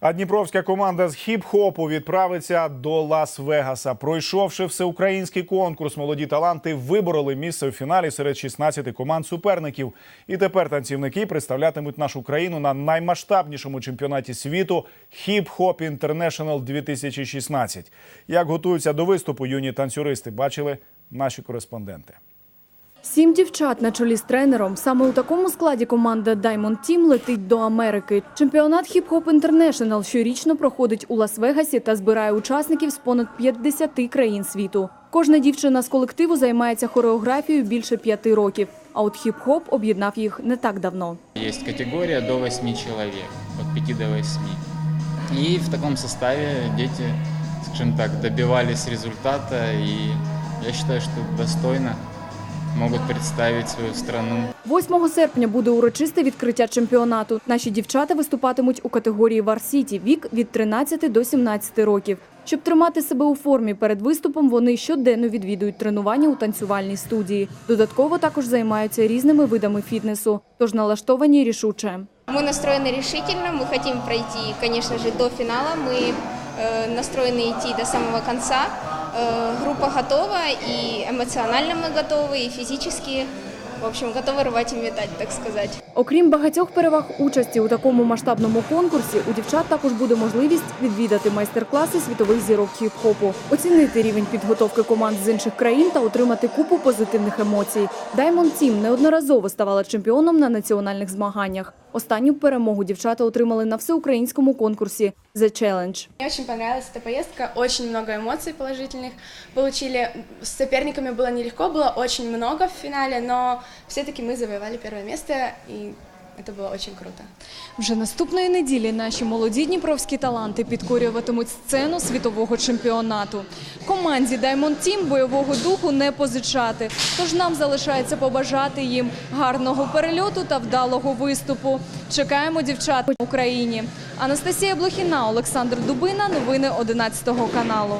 А дніпровська команда з хіп-хопу відправиться до Лас-Вегаса. Пройшовши всеукраїнський конкурс, молоді таланти вибороли місце у фіналі серед 16 команд суперників. І тепер танцівники представлятимуть нашу країну на наймасштабнішому чемпіонаті світу Хіп-Хоп Інтернешнл 2016. Як готуються до виступу юні танцюристи, бачили наші кореспонденти. Сім дівчат на чолі з тренером. Саме у такому складі команда Diamond Team летить до Америки. Чемпіонат Hip Hop International щорічно проходить у Лас-Вегасі та збирає учасників з понад 50 країн світу. Кожна дівчина з колективу займається хореографією більше п'яти років. А от хіп-хоп об'єднав їх не так давно. Есть категория до 8 человек, от 5 до 8. И в таком составе дети, скажем так, добивались результата, и я считаю, что достойно могут представить свою страну 8 серпня буде урочисте відкриття чемпіонату. Наші дівчата виступатимуть у категорії Варсіті вік від 13 до 17 років. Щоб тримати себе у формі перед виступом, вони щоденно відвідують тренування у танцювальній студії. Додатково також займаються різними видами фітнесу, тож налаштовані рішуче. Мы настроены решительно, мы хотим пройти, конечно же, до финала. Мы э, настроены идти до самого конца. Э, группа готова, и эмоционально мы готовы, и физически, в общем, готовы рвать и метать, так сказать. Окрім багатьох переваг участі у такому масштабному конкурсі, у дівчат також буде можливість відвідати майстер-класи світових зірок хіп-хопу, оцінити рівень підготовки команд з інших країн та отримати купу позитивних емоцій. Diamond Team неодноразово ставала чемпіоном на національних змаганнях. Останню перемогу дівчата отримали на всеукраїнському конкурсі The Challenge. Мне очень понравилась эта поездка, очень много эмоций положительных получили. С соперниками было нелегко, было очень много в финале, но все-таки мы завоевали первое место, и это было очень круто. Вже наступної неділі наші молоді дніпровські таланти підкорюватимуть сцену світового чемпіонату. Команді Diamond Team бойового духу не позичати. Тож нам залишається побажати їм гарного перельоту та вдалого виступу. Чекаємо дівчат в Україні. Анастасія Блохіна, Олександр Дубина. Новини 11 каналу.